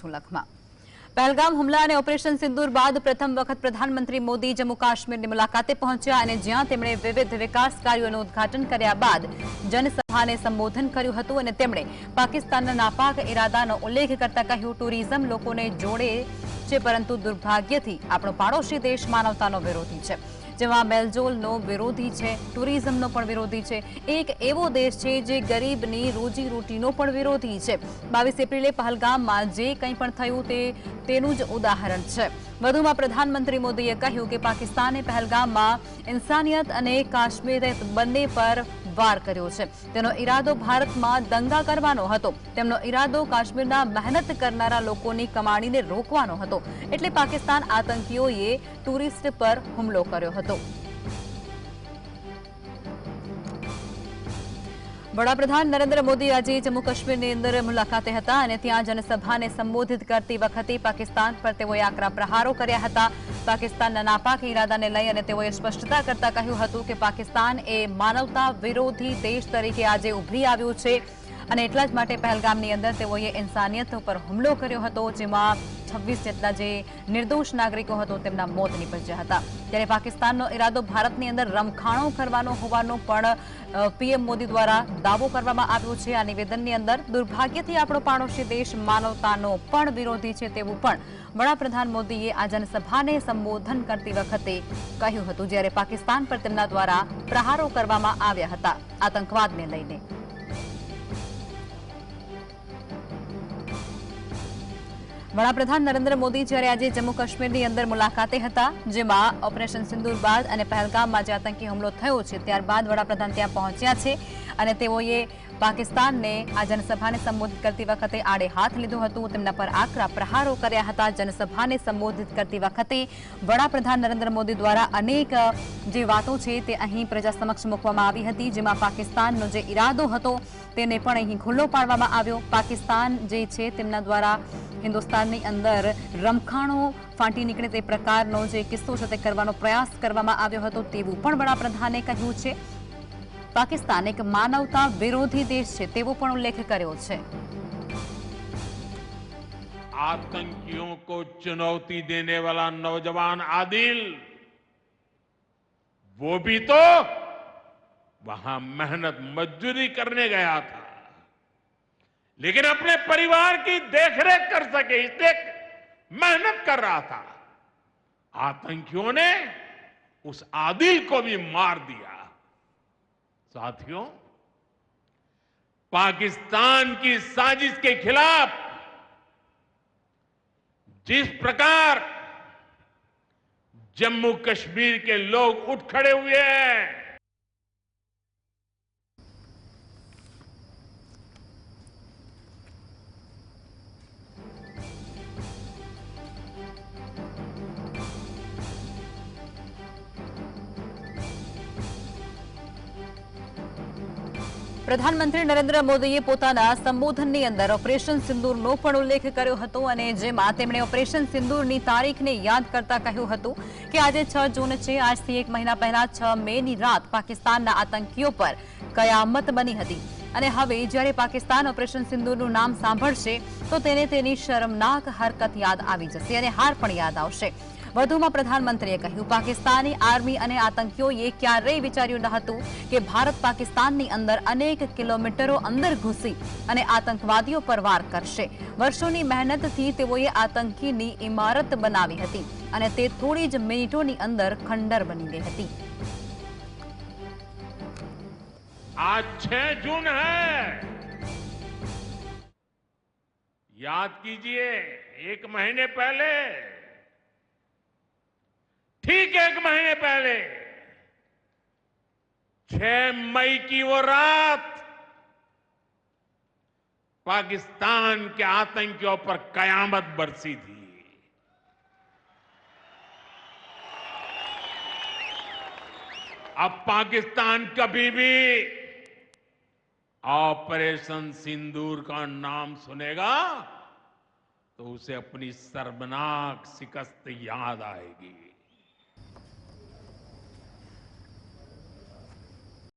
છું લખમાં પહેલગામ હુમલા અને ઓપરેશન સિંદૂર બાદ પ્રથમ વખત પ્રધાનમંત્રી મોદી જમ્મુ કાશ્મીરની મુલાકાતે પહોંચ્યા અને જ્યાં તેમણે વિવિધ વિકાસ કાર્યોનું ઉદઘાટન કર્યા બાદ જનસભાને સંબોધન કર્યું હતું અને તેમણે પાકિસ્તાનના નાપાક ઇરાદાનો ઉલ્લેખ કરતા કહ્યું ટુરિઝમ લોકોને જોડે છે પરંતુ દુર્ભાગ્યથી આપણો પાડોશી દેશ માનવતાનો વિરોધી છે જવાબ エル ઝુલ નો વિરોધી છે ટુરિઝમ નો પણ વિરોધી છે એક એવો દેશ છે જે ગરીબીની રોજી રોટી નો પણ વિરોધી છે 22 એપ્રિલે પહલગામ માં જે કંઈ પણ થયું તે તેનું જ ઉદાહરણ છે વધુમાં પ્રધાનમંત્રી મોદીએ કહ્યું કે પાકિસ્તાને પહલગામ માં માનવતા અને કાશ્મીર સ્થ બન્ને પર બાર કર્યો છે તેનો ઈરાદો ભારત માં દંગા કરવાનો હતો તેમનો ઈરાદો કાશ્મીરના મહેનત કરનારા લોકોની કમાણીને રોકવાનો હતો એટલે પાકિસ્તાન આતંકિઓ એ ટુરિસ્ટ પર હુમલો કર્યો હતો વડાપ્રધાન નરેન્દ્ર મોદીજી जम्मू કાશ્મીરનીંદર મુલાકાતે હતા અને ત્યાં જનસભાને સંબોધિત કરતી વખતે પાકિસ્તાન પર તેઓ આકરા પ્રહારો કર્યા હતા पाकिस्तान नापाक इरादा ने લઈ અને તેઓ સ્પષ્ટતા કરતા કહ્યું હતું કે પાકિસ્તાન એ માનવતા વિરોધી તેજ તરીકે આજે ઉભરી આવ્યું છે અને એટલા જ માટે પહેલગામની અંદર તેઓએ ઇન્સાનિયત પર હુમલો કર્યો હતો જેમાં 26 જતના જે નિર્દોષ નાગરિકો હતો તેમનો મોત નિપજ્યા હતા ત્યારે પાકિસ્તાનનો ઈરાદો ભારતની અંદર રમખાણો કરવાનો હોવાનો પણ પીએમ મોદી દ્વારા દાવો કરવામાં આવ્યો છે આ નિવેદનની અંદર દુર્ભાગ્યથી આપણો પાણો છે દેશ માનવતાનો પણ વિરોધી છે તેવું પણ વડાપ્રધાન મોદીએ આજના સભાને સંબોધન કરતી વખતે કહ્યું હતું જ્યારે પાકિસ્તાન પર તેમના દ્વારા પ્રહારો કરવામાં આવ્યા હતા આતંકવાદને લઈને વડાપ્રધાન નરેન્દ્ર મોદી જ્યારે આજે જમ્મુ કાશ્મીરની અંદર મુલાકાતે હતા જેમાં ઓપરેશન સિંદૂર બાદ અને પહેલગામમાં જે આતંકી હુમલો થયો છે ત્યારબાદ વડાપ્રધાન ત્યાં પહોંચ્યા છે અને તેઓએ પાકિસ્તાનને આ જનસભાને સંબોધિત કરતી વખતે આડે હાથ લીધું હતું તેમના પર આકરા પ્રહારો કર્યા હતા જનસભાને સંબોધિત કરતી વખતે વડાપ્રધાન નરેન્દ્ર મોદી દ્વારા અનેક જે વાતો છે તે અહીં પ્રજા સમક્ષ મૂકવામાં આવી હતી જેમાં પાકિસ્તાનનો જે ઈરાદો હતો તેને પણ અહીં ખુલ્લો પાડવામાં આવ્યો પાકિસ્તાન જે છે તેમના દ્વારા હિન્દુસ્તાનની અંદર રમખાણો ફાંટી નીકળે તે પ્રકારનો જે કિસ્સો છે તે કરવાનો પ્રયાસ કરવામાં આવ્યો હતો તેવું પણ વડાપ્રધાને કહ્યું છે पाकिस्तान एक मानवता विरोधी देश है તેવો उल्लेख ઉલ્લેખ आतंकियों को चुनौती देने वाला नौजवान आदिल वो भी तो वहां मेहनत मजदूरी करने गया था लेकिन अपने परिवार की देखरेख कर सके इसलिए मेहनत कर रहा था आतंकियों ने उस आदिल को भी मार दिया साथियों पाकिस्तान की साजिश के खिलाफ जिस प्रकार जम्मू कश्मीर के लोग उठ खड़े हुए हैं પ્રધાનમંત્રી નરેન્દ્ર મોદીએ પોતાના સંબોધનની અંદર ઓપરેશન સિંદૂરનો પણ ઉલ્લેખ કર્યો હતો અને જેમાં તેમણે ઓપરેશન સિંદૂરની તારીખને યાદ કરતા કહ્યું હતું કે આજે છ જૂન છે આજથી એક મહિના પહેલા છ મેની રાત પાકિસ્તાનના આતંકીઓ પર કયામત બની હતી અને હવે જ્યારે પાકિસ્તાન ઓપરેશન સિંદૂરનું નામ સાંભળશે તો તેને તેની શરમનાક હરકત યાદ આવી જશે અને હાર પણ યાદ આવશે વધુમાં પ્રધાનમંત્રીએ કહ્યું પાકિસ્તાની આર્મી અને આતંકિઓ એ કે આર એ વિચાર્યું નહોતું કે ભારત પાકિસ્તાનની અંદર અનેક કિલોમીટર અંદર ઘૂસી અને આતંકવાદીઓ પરવાર કરશે વર્ષોની મહેનતથી તેઓએ આતંકીની ઈમારત બનાવી હતી અને તે થોડી જ મિનિટોની અંદર ખંડર બની ગઈ હતી આજ 6 જૂન છે યાદ कीजिए 1 મહિને પહેલા ने छह मई की वो रात पाकिस्तान के आतंकियों पर कयामत बरसी थी अब पाकिस्तान कभी भी ऑपरेशन सिंदूर का नाम सुनेगा तो उसे अपनी सर्वनाक शिकस्त याद आएगी